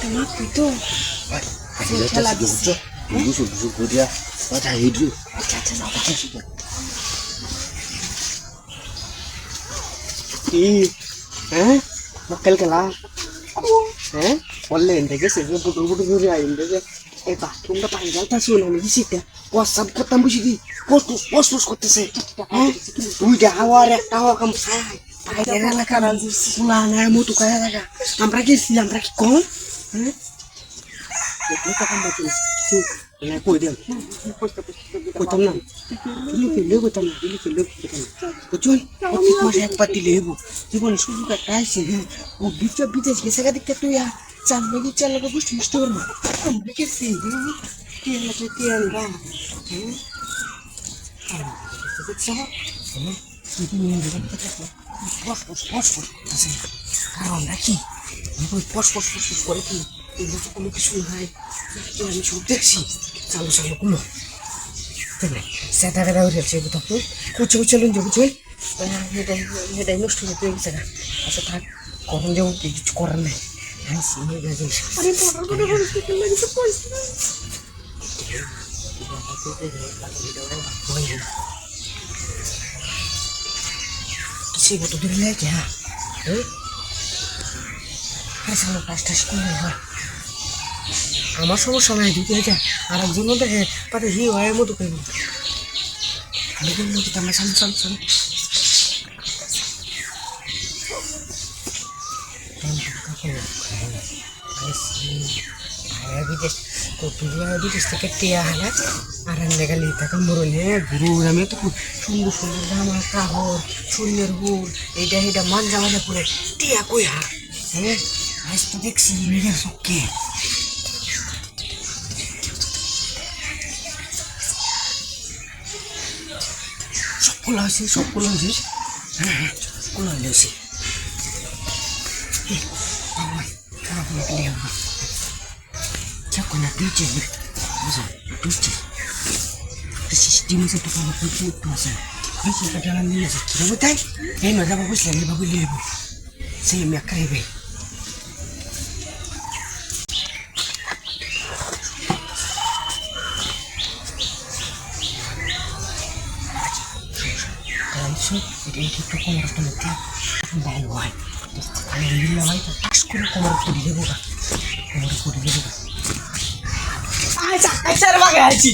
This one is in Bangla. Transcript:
Kenapa itu? Kita dia. Eh, makel kelar. Eh? বললেন থেকে সেগুলো বুটুর বুটুর ঘুরে আইন থেকে এই বাথরুমটা পানি জলটা শুন আমি দিছিতে প্রস্রাব করতাম বুঝি দি পস পস করতেছে হ্যাঁ? দুইটা হাওয়া আর একটা হাওয়া কাম খায় বাইরের এলাকার পুলানা মতো কয়া জায়গা আমরা গেছি, আমরা কি কম? হ্যাঁ? দেখলে তখন বলছি কই দেন কইতাম না, দিলে ফেললে কইতাম না, দিলে ফেললে কইতাম না। বুঝছেন প্রত্যেক মাসে একবার দিলে হব জীবনে সুযোগ একটা আসছে হ্যাঁ? ও বিচা বিদেশ গেছে গা দেখতে তুই আর। চাল লাগি লাগা বুঝতে কারণ নাকি করে কি কোনো কিছু নাই আমি সব দেখছি চালু চালু গুলো সেটা কথা উঠেছে বুঝতে কুচে কুচে লুন যাব চল এটাই এটাই নষ্ট হয়ে গেছে না? আচ্ছা থাক, কখন যাব কিছু করার নেই। হ্যাঁ সিনে গেছে আরে বড় বড় বড় কি লাগে তো পয়সা কিসে কত দূরে লাগে হ্যাঁ আমার সমস্যা নাই দিতে এটা আর একজন দেখে তাদের হি হয় মতো কেন আমি কিন্তু মতো তার সামনে সামনে সামনে বিদেশ বিদেশ থেকে টিয়া হালা, আর এনে গেলে তাকে মরলে গুরু, আমি তো সুন্দর সুন্দর জামা কাপড় শূন্যের হুল এইটা এইটা মান জামানে পরে টিয়া কই হা হ্যাঁ আজ তো দেখছি নিজের চোখকে। সবগুলো হয়েছে সবগুলো হয়েছে। হ্যাঁ হ্যাঁ সবগুলো হয়েছে। Блин. Чаку на ключе. Муза, ключе. Посещи муза, пока мы пойдем, муза. Bisa kadang ni ya sakit apa tay? Eh, mana bagus lah, lebih bagus lebih. Saya miak kerebe. Kalau itu, jadi kita kau harus mengerti bawaan. ঠান্ডায় হয় আলহামদুলিল্লাহ ভাই পাস করে কোমর করে দেবো গা কোমর করে দেবো গা আচ্ছা আচ্ছা রে আছি।